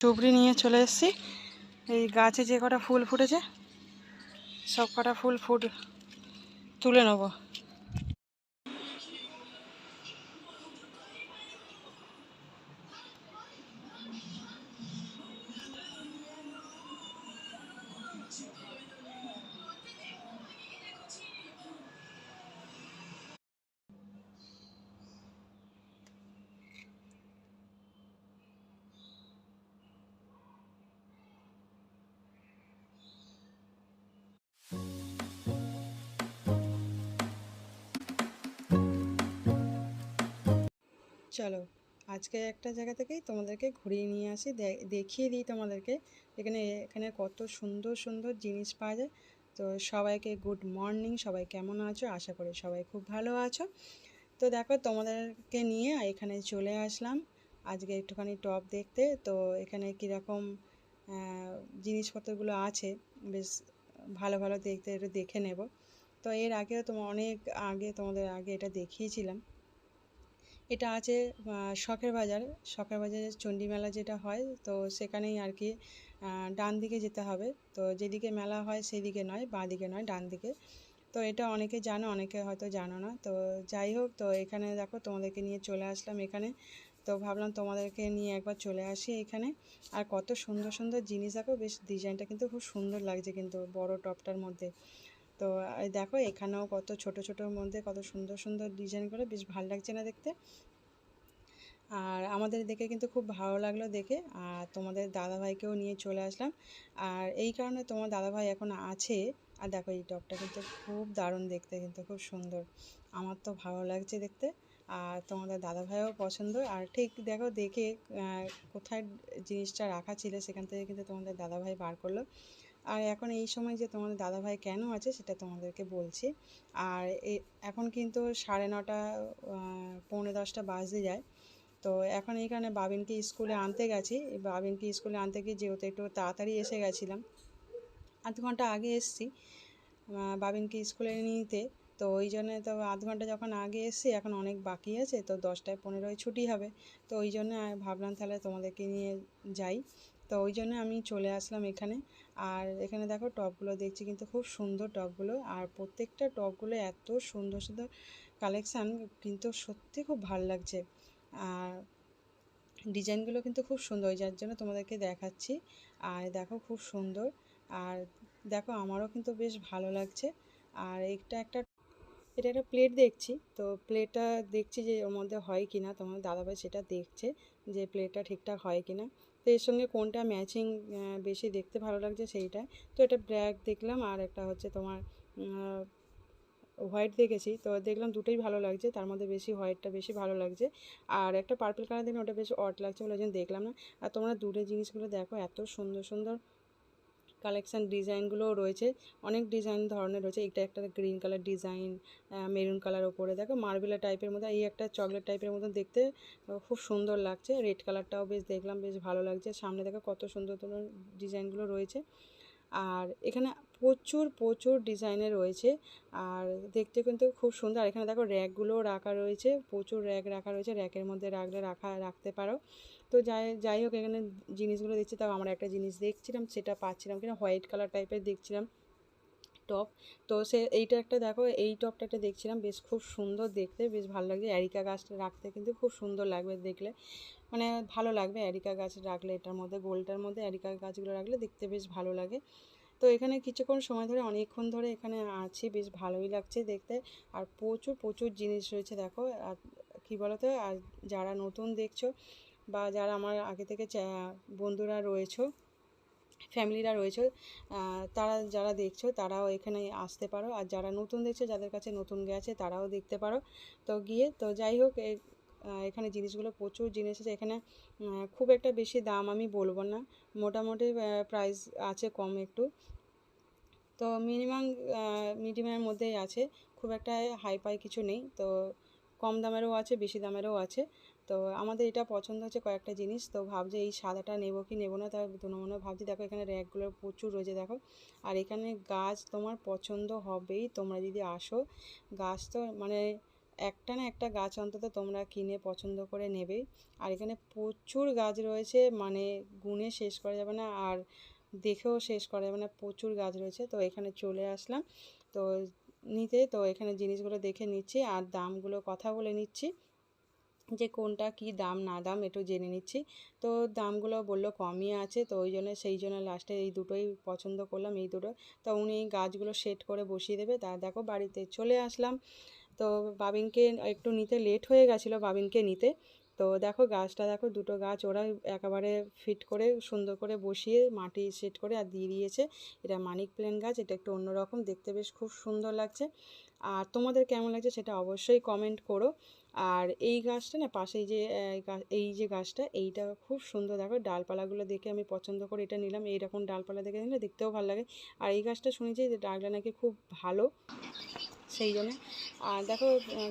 টুবড়ি নিয়ে চলে এসেছি। এই গাছে যে কটা ফুল ফুটেছে, সব কটা ফুল ফুট, তুলে নেব। চলো, আজকে একটা জায়গা থেকেই তোমাদেরকে ঘুরিয়ে নিয়ে আসি দেখিয়ে দিই তোমাদেরকে। এখানে এখানে কত সুন্দর সুন্দর জিনিস পাওয়া যায়। তো সবাইকে গুড মর্নিং সবাই কেমন আছো? আশা করি সবাই খুব ভালো আছো। তো দেখো, তোমাদেরকে নিয়ে এখানে চলে আসলাম। আজকে একটুখানি টপ দেখতে। তো এখানে কীরকম জিনিসপত্রগুলো আছে, বেশ ভালো ভালো দেখতে, একটু দেখে নেব। তো এর আগেও তোমার অনেক আগে তোমাদের আগে এটা দেখিয়েছিলাম। এটা আছে শখের বাজার। শখের বাজারে চণ্ডী মেলা যেটা হয়, তো সেখানেই আর কি ডান দিকে যেতে হবে। তো যেদিকে মেলা হয় সেদিকে নয়, বাঁ দিকে নয়, ডান দিকে। তো এটা অনেকে জানো, অনেকে হয়তো জানো না। তো যাই হোক, তো এখানে দেখো, তোমাদেরকে নিয়ে চলে আসলাম এখানে। তো ভাবলাম তোমাদেরকে নিয়ে একবার চলে আসি এখানে। আর কত সুন্দর সুন্দর জিনিস দেখো, বেশ ডিজাইনটা কিন্তু খুব সুন্দর লাগছে কিন্তু বড় টপটার মধ্যে। তো দেখো এখানেও কত ছোট ছোটোর মধ্যে কত সুন্দর সুন্দর ডিজাইন করে বেশ ভালো লাগছে না দেখতে। আর আমাদের দেখে কিন্তু খুব ভালো লাগল দেখে। আর তোমাদের দাদাভাইকেও নিয়ে চলে আসলাম। আর এই কারণে তোমার দাদাভাই এখন আছে। আর দেখো এই টপটা কিন্তু খুব দারুণ দেখতে, কিন্তু খুব সুন্দর। আমার তো ভালো লাগছে দেখতে। আর তোমাদের দাদাভাইও পছন্দ। আর ঠিক দেখো দেখে কোথায় জিনিসটা রাখা ছিল সেখান থেকে কিন্তু তোমাদের দাদাভাই বার করল। আর এখন এই সময় যে তোমাদের দাদাভাই কেন আছে সেটা তোমাদেরকে বলছি। আর এখন কিন্তু সাড়ে নটা পৌনে দশটা বাজতে যায়। তো এখন এইখানে বাবিনকে স্কুলে আনতে গেছি। বাবিনকে স্কুলে আনতে গিয়ে যেহেতু একটু তাড়াতাড়ি এসে গেছিলাম, আধ ঘণ্টা আগে এসেছি বাবিনকে স্কুলে নিতে। তো ওই জন্য তো আধ ঘণ্টা যখন আগে এসেছি, এখন অনেক বাকি আছে। তো দশটায় পনেরোয় ছুটি হবে। তো ওই জন্য ভাবলাম তাহলে তোমাদেরকে নিয়ে যাই। তো ওই জন্য আমি চলে আসলাম এখানে। আর এখানে দেখো টপগুলো দেখছি কিন্তু খুব সুন্দর টপগুলো। আর প্রত্যেকটা টপগুলো এত সুন্দর সুন্দর কালেকশান কিন্তু সত্যি খুব ভালো লাগছে। আর ডিজাইনগুলো কিন্তু খুব সুন্দর, যার জন্য তোমাদেরকে দেখাচ্ছি। আর দেখো খুব সুন্দর। আর দেখো আমারও কিন্তু বেশ ভালো লাগছে। আর এটা একটা এটা একটা প্লেট দেখছি। তো প্লেটটা দেখছি যে ওর মধ্যে হয় কি না তোমার দাদাভাই সেটা দেখছে যে প্লেটটা ঠিকঠাক হয় কি না তো এর সঙ্গে কোনটা ম্যাচিং বেশি দেখতে ভালো লাগছে সেইটা তো এটা ব্ল্যাক দেখলাম আর একটা হচ্ছে তোমার হোয়াইট দেখেছি। তো দেখলাম দুটোই ভালো লাগছে, তার মধ্যে বেশি হোয়াইটটা বেশি ভালো লাগছে। আর একটা পার্পল কালার দেখলাম, ওটা বেশ অট লাগছে বলে দেখলাম না। আর তোমরা দূরে জিনিসগুলো দেখো, এত সুন্দর সুন্দর কালেকশান ডিজাইনগুলোও রয়েছে। অনেক ডিজাইন ধরনের রয়েছে। এটা একটা green colour design maroon colour ওপরে। দেখো মার্বেলা টাইপের মধ্যে, এই একটা চকলেট টাইপের মতো দেখতে খুব সুন্দর লাগছে। রেড কালারটাও বেশ দেখলাম, বেশ ভালো লাগছে। সামনে দেখো কত সুন্দর সুন্দর ডিজাইনগুলো রয়েছে। আর এখানে প্রচুর প্রচুর ডিজাইনের রয়েছে। আর দেখতে কিন্তু খুব সুন্দর। আর এখানে দেখো র্যাকগুলোও রাখা রয়েছে। প্রচুর র্যাক রাখা রয়েছে। র্যাকের মধ্যে রাখলে রাখা, রাখতে পারো। তো যাই যাই হোক, এখানে জিনিসগুলো দেখছি, তাও আমরা একটা জিনিস দেখছিলাম, সেটা পাচ্ছিলাম কিনা হোয়াইট কালার টাইপের দেখছিলাম টপ তো সে, এইটা একটা দেখো, এই টপটা একটা দেখছিলাম, বেশ খুব সুন্দর দেখতে, বেশ ভালো লাগছে। অ্যারিকা গাছটা রাখতে কিন্তু খুব সুন্দর লাগবে দেখলে। মানে ভালো লাগবে অ্যারিকা গাছ রাখলে, এটার মধ্যে, গোলটার মধ্যে অ্যারিকা গাছগুলো রাখলে দেখতে বেশ ভালো লাগে। তো এখানে কিছুক্ষণ সময় ধরে, অনেকক্ষণ ধরে এখানে আছি, বেশ ভালোই লাগছে দেখতে। আর প্রচুর প্রচুর জিনিস রয়েছে, দেখো, আর কী বলতো, আর যারা নতুন দেখছ বা যারা আমার আগে থেকে বন্ধুরা রয়েছো, ফ্যামিলিরা রয়েছে তারা যারা দেখছ তারাও এখানে আসতে পারো। আর যারা নতুন দেখছ, যাদের কাছে নতুন গেছে তারাও দেখতে পারো। তো গিয়ে, তো যাই হোক এখানে জিনিসগুলো প্রচুর জিনিস আছে। এখানে খুব একটা বেশি দাম আমি বলব না। মোটামুটি প্রাইস আছে কম একটু। তো মিনিমাম মিডিয়ামের মধ্যেই আছে। খুব একটা হাই ফাই কিছু নেই। তো কম দামেরও আছে, বেশি দামেরও আছে। তো আমাদের এটা পছন্দ হচ্ছে কয়েকটা জিনিস। তো ভাবছি এই সাদাটা নেব কি নেব না, তার মনে ভাবছি, দেখো এখানে র্যাকগুলো প্রচুর রয়েছে, দেখো। আর এখানে গাছ তোমার পছন্দ হবেই, তোমরা যদি আসো, গাছ তো মানে একটা না একটা গাছ অন্তত তোমরা কিনে পছন্দ করে নেবে। আর এখানে প্রচুর গাছ রয়েছে মানে গুনে শেষ করা যাবে না, আর দেখেও শেষ করা যাবে না, প্রচুর গাছ রয়েছে। তো এখানে চলে আসলাম, তো নিতে, তো এখানে জিনিসগুলো দেখে নিচ্ছি, আর দামগুলো কথা বলে নিচ্ছি। যে কোনটা কি দাম না দাম একটু জেনে নিচ্ছি। তো দামগুলো বলল কমই আছে, তো ওই জন্য সেই জন্য লাস্টে এই দুটোই পছন্দ করলাম, এই দুটো। তো উনি গাছগুলো সেট করে বসিয়ে দেবে, তা দেখো বাড়িতে চলে আসলাম। তো বাবিনকে একটু নিতে লেট হয়ে গেছিল, বাবিনকে নিতে। তো দেখো গাছটা, দেখো দুটো গাছ ওরা একেবারে ফিট করে, সুন্দর করে বসিয়ে মাটি সেট করে আর দিয়ে দিয়েছে। এটা মানিক প্লেন গাছ, এটা একটু অন্যরকম, দেখতে বেশ খুব সুন্দর লাগছে। আর তোমাদের কেমন লাগছে সেটা অবশ্যই কমেন্ট করো। আর এই গাছটা না পাশে এই যে এই যে গাছটা, এইটা খুব সুন্দর। দেখো ডালপালাগুলো দেখে আমি পছন্দ করে এটা নিলাম। এইরকম ডালপালা দেখে নিলে দেখতেও ভালো লাগে। আর এই গাছটা শুনেছি যে ডালটা নাকি খুব ভালো, সেই জন্যে। আর দেখো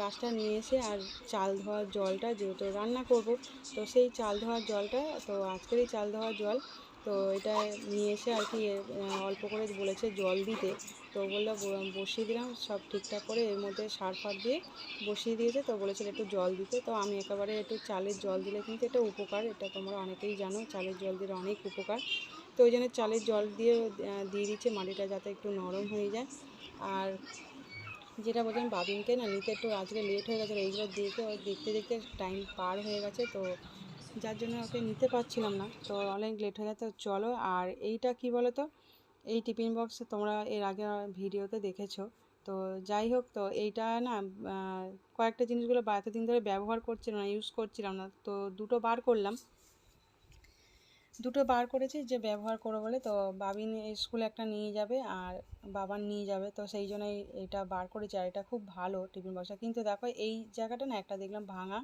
গাছটা নিয়ে এসে আর চাল ধোয়ার জলটা যেহেতু রান্না করব, তো সেই চাল ধোয়ার জলটা, তো আজকেরই চাল ধোয়ার জল, তো এটা নিয়ে এসে আর কি অল্প করে বলেছে জল দিতে। তো বলল বসিয়ে দিলাম, সব ঠিকঠাক করে এর মধ্যে সার ফার দিয়ে বসিয়ে দিয়েছে। তো বলেছিল একটু জল দিতে, তো আমি একেবারে একটু চালের জল দিলে কিন্তু এটা উপকার, এটা তোমরা অনেকেই জানো, চালের জল দিলে অনেক উপকার। তো ওই জন্য চালের জল দিয়ে দিয়ে দিচ্ছে, মাটিটা যাতে একটু নরম হয়ে যায়। আর যেটা বলছেন বাবিনকে না নিতে একটু আজকে লেট হয়ে গেছে এইগুলো দেখে দেখতে দেখতে টাইম পার হয়ে গেছে, তো যার জন্য ওকে নিতে পারছিলাম না, তো অনেক লেট হয়ে গেছে। চলো, আর এইটা কি বলো তো এই টিফিন বক্স তোমরা এর আগে ভিডিওতে দেখেছ। তো যাই হোক, তো এইটা না কয়েকটা জিনিসগুলো দিন ধরে ব্যবহার করছিলাম না ইউজ করছিলাম না, তো দুটো বার করলাম। দুটো বার করেছি যে ব্যবহার করো বলে, তো বাবিন স্কুলে একটা নিয়ে যাবে আর বাবার নিয়ে যাবে, তো সেই জন্যই এটা বার করেছি। আর এটা খুব ভালো টিফিন বক্সটা। কিন্তু দেখো, এই জায়গাটা না একটা দেখলাম ভাঙা।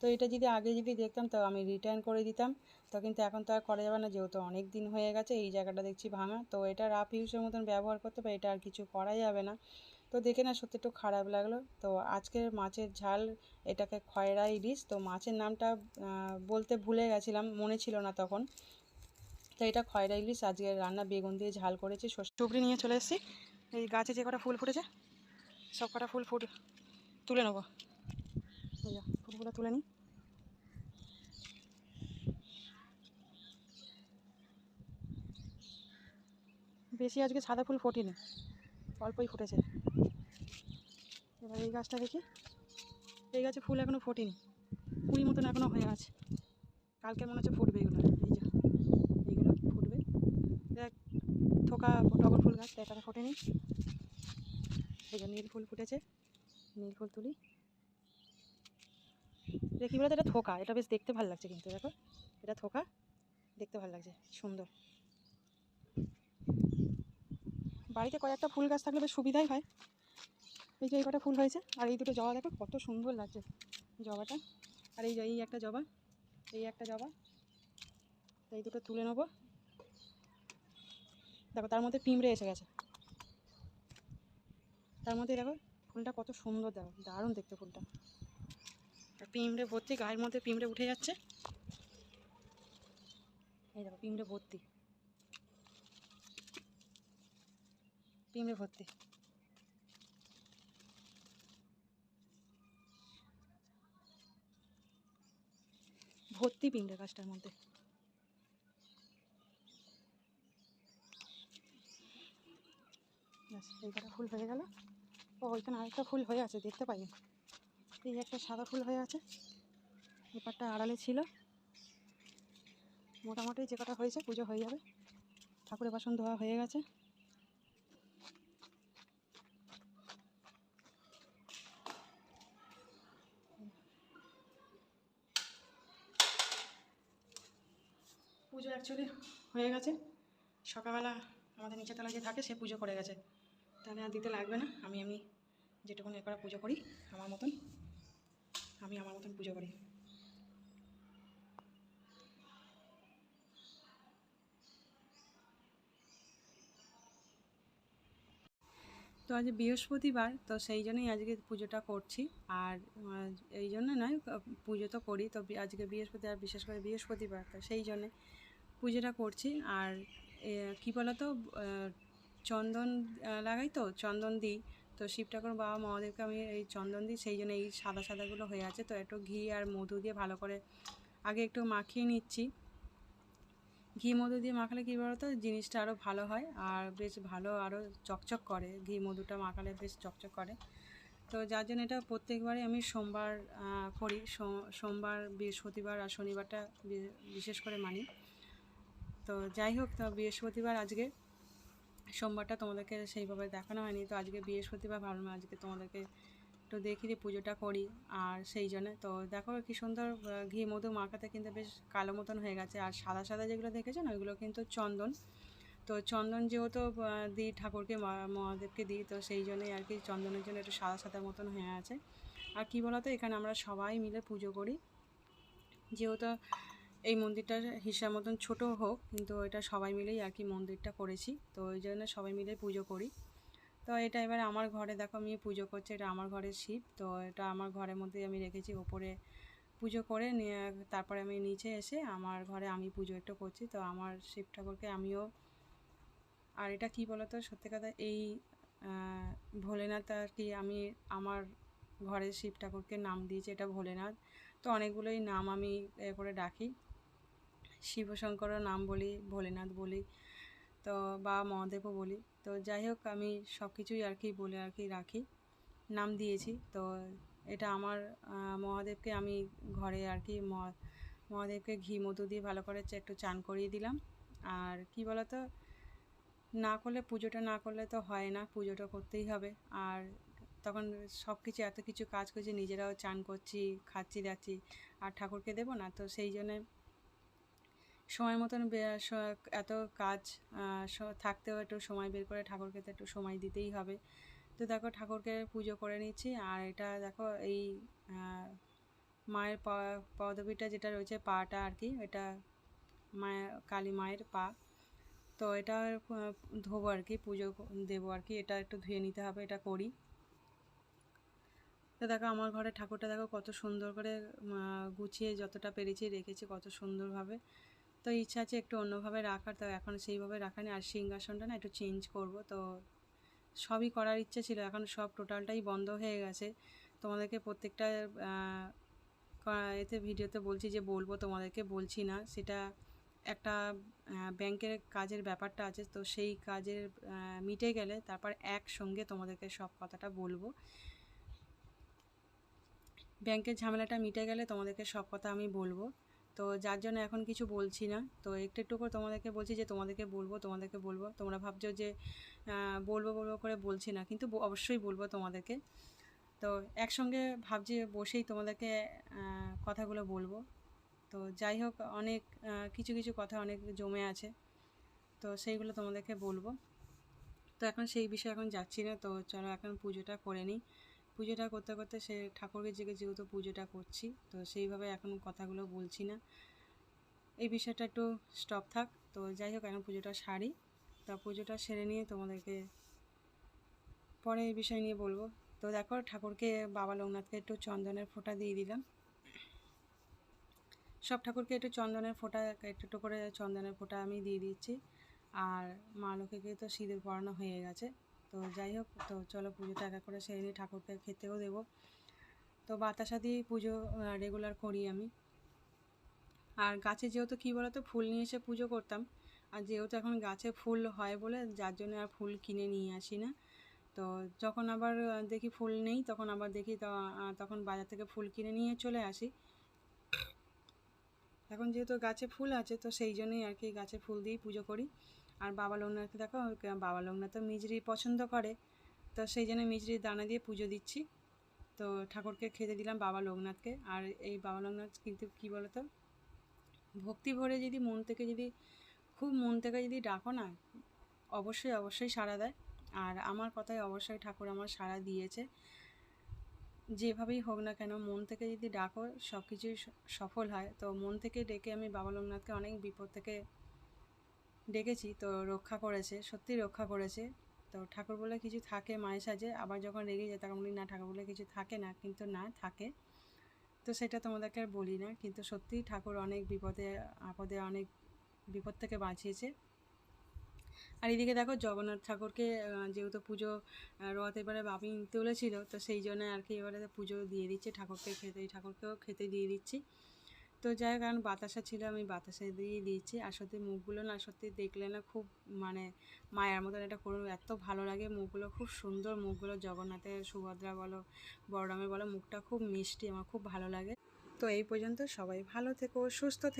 তো এটা যদি আগে যদি দেখতাম, তো আমি রিটার্ন করে দিতাম। তো কিন্তু এখন তো আর করা যাবে না, যেহেতু অনেক দিন হয়ে গেছে, এই জায়গাটা দেখছি ভাঙা। তো এটা রাফ ইউজের মতন ব্যবহার করতে পারে এটা আর কিছু করা যাবে না। তো দেখে না সত্যি একটু খারাপ লাগল। তো আজকের মাছের ঝাল, এটাকে খয়রা ইলিশ, তো মাছের নামটা বলতে ভুলে গেছিলাম, মনে ছিল না তখন। তো এটা খয়রা ইলিশ, আজকে রান্না বেগুন দিয়ে ঝাল করেছি টুকরি নিয়ে চলে এসেছি। এই গাছে যে কটা ফুল ফুটেছে, সব কটা ফুল ফুট, তুলে নেব। ফুলগুলো তুলে নিই। বেশি আজকে সাদা ফুল ফোটেনি, অল্পই ফুটেছে। এবার এই গাছটা দেখি। এই গাছে ফুল এখনও ফোটেনি, কুড়ি মতন এখনও হয়ে আছে। কালকে মনে হচ্ছে ফুটবে এগুলো, এই এইগুলো ফুটবে। দেখ, থোকা টগর ফুল গাছ এটা ফোটেনি। এই যে নীল ফুল ফুটেছে, নীল ফুল তুলি। দেখি বলতো এটা থোকা, এটা বেশ দেখতে ভালো লাগছে কিন্তু, দেখো। এটা থোকা, দেখতে ভালো লাগছে, সুন্দর। বাড়িতে কয়েকটা ফুল গাছ থাকলে বেশ সুবিধাই হয়। এই যে এই কটা ফুল হয়েছে, আর এই দুটো জবা দেখো কত সুন্দর লাগছে জবাটা। আর এই যে, এই একটা জবা, এই একটা জবা, এই দুটো তুলে নেব। দেখো, তার মধ্যে পিঁমড়ে এসে গেছে। তার মধ্যে দেখো, ফুলটা কত সুন্দর দেখো, দারুণ দেখতে ফুলটা। পিঁমড়ে ভর্তি, গায়ের মধ্যে পিঁমড়ে উঠে যাচ্ছে। এই দেখো পিঁমড়ে ভর্তি। পিঁমড়ে ভর্তি। ভর্তি পিঁমড়ে গাছটার মধ্যে। এই কটা ফুল হয়ে গেল। ও, ওইখানে আরেকটা ফুল হয়ে আছে, দেখতে পাইনি এই একটা সাদা ফুল হয়ে আছে। ব্যাপারটা আড়ালে ছিল। মোটামুটি যে কটা হয়েছে, পুজো হয়ে যাবে। ঠাকুরের বাসন ধোয়া হয়ে গেছে পুজো অ্যাকচুয়ালি হয়ে গেছে। সকালবেলা আমাদের নিচে তলা যে থাকে, সে পুজো করে গেছে। তাহলে আর দিতে লাগবে না। আমি আমি যেটুকুন এ করে পুজো করি, আমার মতন। আমি আমার মতন পুজো করি। তো আজ বৃহস্পতিবার, তো সেই জন্যই আজকে পুজোটা করছি। আর এই জন্য নয়, পুজো তো করি। তো আজকে বৃহস্পতিবার বিশেষ করে বৃহস্পতিবার, তো সেই জন্যে পুজোটা করছি। আর কী বলতো চন্দন লাগাই তো, চন্দন দিই। তো শিব ঠাকুর, বাবা, মহাদেবকে আমি এই চন্দন দিই, সেই জন্য এই সাদা সাদাগুলো হয়ে আছে। তো একটু ঘি আর মধু দিয়ে ভালো করে আগে একটু মাখিয়ে নিচ্ছি। ঘি, মধু দিয়ে মাখালে কী বলতো, জিনিসটা আরও ভালো হয়। আর বেশ ভালো আরও চকচক করে। ঘি, মধুটা মাখালে বেশ চকচক করে। তো যার জন্য এটা প্রত্যেকবারই আমি সোমবার করি। সোমবার, বৃহস্পতিবার আর শনিবারটা বিশেষ করে মানি। তো যাই হোক, তো বৃহস্পতিবার আজকে সোমবারটা তোমাদেরকে সেইভাবে দেখানো হয়নি। তো আজকে বৃহস্পতিবার ভাবলাম আজকে তোমাদেরকে একটু দেখি যে পুজোটা করি আর সেই জন্যে। তো দেখো কি সুন্দর ঘি মধু মাখাতে কিন্তু বেশ কালো মতন হয়ে গেছে। আর সাদা সাদা যেগুলো দেখেছ না ওইগুলো কিন্তু চন্দন। তো চন্দন যেহেতু দিই ঠাকুরকে মহাদেবকে দিই, তো সেই জন্যই আর কি চন্দনের জন্য একটু সাদা সাদা মতন হয়ে আছে। আর কী বলতো, এখানে আমরা সবাই মিলে পুজো করি। যেহেতু এই মন্দিরটার হিসাব মতন ছোটো হোক, কিন্তু এটা সবাই মিলেই আর কি মন্দিরটা করেছি। তো ওই জন্য সবাই মিলে পুজো করি। তো এটা এবার আমার ঘরে, দেখো আমি পুজো করছি, এটা আমার ঘরের শিব। তো এটা আমার ঘরের মধ্যে আমি রেখেছি, ওপরে পুজো করে নিয়ে তারপরে আমি নিচে এসে আমার ঘরে আমি পুজো একটু করছি। তো আমার শিব ঠাকুরকে আমিও, আর এটা কি বলতো, সত্যি কথা এই ভোলেনাথ আর কি আমি আমার ঘরের শিব ঠাকুরকে নাম দিয়েছি, এটা ভোলেনাথ। তো অনেকগুলোই নাম আমি এ করে ডাকি শিবশঙ্করও নাম বলি, ভোলেনাথ বলি, তো বা মহাদেবও বলি। তো যাই হোক, আমি সব কিছুই আর কি বলে আর কি রাখি। নাম দিয়েছি, তো এটা আমার মহাদেবকে আমি ঘরে আর কি মহাদেবকে ঘি, মধু দিয়ে ভালো করে একটু চান করিয়ে দিলাম। আর কি বলতো, না করলে, পুজোটা না করলে তো হয় না, পুজোটা করতেই হবে। আর তখন সব কিছু এত কিছু কাজ করছি, নিজেরাও চান করছি, খাচ্ছি যাচ্ছি আর ঠাকুরকে দেবো না, তো সেই জন্যে সময় মতন এত কাজ থাকতেও একটু সময় বের করে ঠাকুরকে তো একটু সময় দিতেই হবে। তো দেখো ঠাকুরকে পুজো করে নিচ্ছি, আর এটা দেখো এই মায়ের পদবীটা যেটা রয়েছে পাটা আর কি এটা মায়ের কালী মায়ের পা। তো এটা ধোবো আর কি পুজো দেবো আর কি এটা একটু ধুয়ে নিতে হবে, এটা করি। তো দেখো আমার ঘরে ঠাকুরটা দেখো কত সুন্দর করে গুছিয়ে যতটা পেরেছি রেখেছি কত সুন্দরভাবে। তো ইচ্ছা আছে একটু অন্যভাবে রাখার, তো এখন সেইভাবে রাখা নেই। আর সিংহাসনটা না একটু চেঞ্জ করব, তো সবই করার ইচ্ছে ছিল। এখন সব টোটালটাই বন্ধ হয়ে গেছে। তোমাদেরকে প্রত্যেকটা এতে, ভিডিওতে বলছি যে বলব, তোমাদেরকে বলছি না। সেটা একটা ব্যাংকের কাজের ব্যাপারটা আছে, তো সেই কাজের মিটে গেলে তারপর একসঙ্গে তোমাদেরকে সব কথাটা বলব। ব্যাংকের ঝামেলাটা মিটে গেলে তোমাদেরকে সব কথা আমি বলব। তো যার জন্য এখন কিছু বলছি না। তো একটু একটু করে তোমাদেরকে বলছি যে, তোমাদেরকে বলব তোমাদেরকে বলব। তোমরা ভাবছ যে বলব বলব করে বলছি না, কিন্তু অবশ্যই বলব তোমাদেরকে। তো একসঙ্গে ভাবছি বসেই তোমাদেরকে কথাগুলো বলব। তো যাই হোক, অনেক কিছু কিছু কথা অনেক জমে আছে। তো সেইগুলো তোমাদেরকে বলব। তো এখন সেই বিষয়ে এখন যাচ্ছি না, তো চলো এখন পুজোটা করে নিই। পুজোটা করতে করতে সে ঠাকুরকে জেগে যেহেতু পুজোটা করছি, তো সেইভাবে এখন কথাগুলো বলছি না। এই বিষয়টা একটু স্টপ থাক। তো যাই হোক, এখন পুজোটা সারি। তা পুজোটা সেরে নিয়ে তোমাদেরকে পরে এই বিষয় নিয়ে বলব। তো দেখো, ঠাকুরকে বাবা লোকনাথকে একটু চন্দনের ফোঁটা দিয়ে দিলাম। সব ঠাকুরকে একটু চন্দনের ফোঁটা, একটু একটু করে চন্দনের ফোঁটা আমি দিয়ে দিচ্ছি। আর মা লোকেকে তো সিঁদুর পরানো হয়ে গেছে। তো যাই হোক, তো চলো পুজোটা একা করে সেরে নিয়ে ঠাকুরকে খেতেও দেবো। তো বাতাসা দিয়েই পুজো রেগুলার করি আমি। আর গাছে যেহেতু কী বলতো, ফুল নিয়ে এসে পুজো করতাম, আর যেহেতু এখন গাছে ফুল হয় বলে, যার জন্য আর ফুল কিনে নিয়ে আসি না। তো যখন আবার দেখি ফুল নেই, তখন আবার দেখি তখন বাজার থেকে ফুল কিনে নিয়ে চলে আসি। এখন যেহেতু গাছে ফুল আছে, তো সেই জন্যই আর কি গাছে ফুল দিয়েই পুজো করি। আর বাবা লোকনাথকে দেখো, বাবা লোকনাথ তো মিজরি পছন্দ করে, তো সেই জন্য মিজরির দানা দিয়ে পুজো দিচ্ছি। তো ঠাকুরকে খেতে দিলাম বাবা লোকনাথকে। আর এই বাবা লোকনাথ কিন্তু কী বলতো, ভক্তি ভরে যদি মন থেকে যদি, খুব মন থেকে যদি ডাকো না, অবশ্যই অবশ্যই সাড়া দেয়। আর আমার কথায় অবশ্যই ঠাকুর আমার সাড়া দিয়েছে। যেভাবেই হোক না কেন, মন থেকে যদি ডাকো সব কিছুই সফল হয়। তো মন থেকে ডেকে আমি বাবা লোকনাথকে অনেক বিপদ থেকে ডেকেছি, তো রক্ষা করেছে সত্যি রক্ষা করেছে। তো ঠাকুর বলে কিছু থাকে মায়ের সাজে, আবার যখন রেগে যায় তখন বলি, না, ঠাকুর বলে কিছু থাকে না। কিন্তু না, থাকে। তো সেটা তোমাদেরকে আর বলি না, কিন্তু সত্যিই ঠাকুর অনেক বিপদে, আপদে অনেক বিপদ থেকে বাঁচিয়েছে। আর এদিকে দেখো, জগন্নাথ ঠাকুরকে যেহেতু পুজো রথ এবারে বাপি তুলেছিল, তো সেই জন্য আর কি এবারে পুজো দিয়ে দিচ্ছে ঠাকুরকে, খেতে, ঠাকুরকেও খেতে দিয়ে দিচ্ছি। তো যাই কারণ বাতাসা ছিল, আমি বাতাসা দিয়ে দিয়েছি। আর সত্যি মুখগুলো না সত্যি দেখলে না খুব মানে মায়ের মতন এটা করুন এত ভালো লাগে মুখগুলো, খুব সুন্দর মুখগুলো। জগন্নাথের সুভদ্রা বলো, বড়রামের বলো, মুখটা খুব মিষ্টি, আমার খুব ভালো লাগে। তো এই পর্যন্ত সবাই ভালো থেকো, সুস্থ থেকো।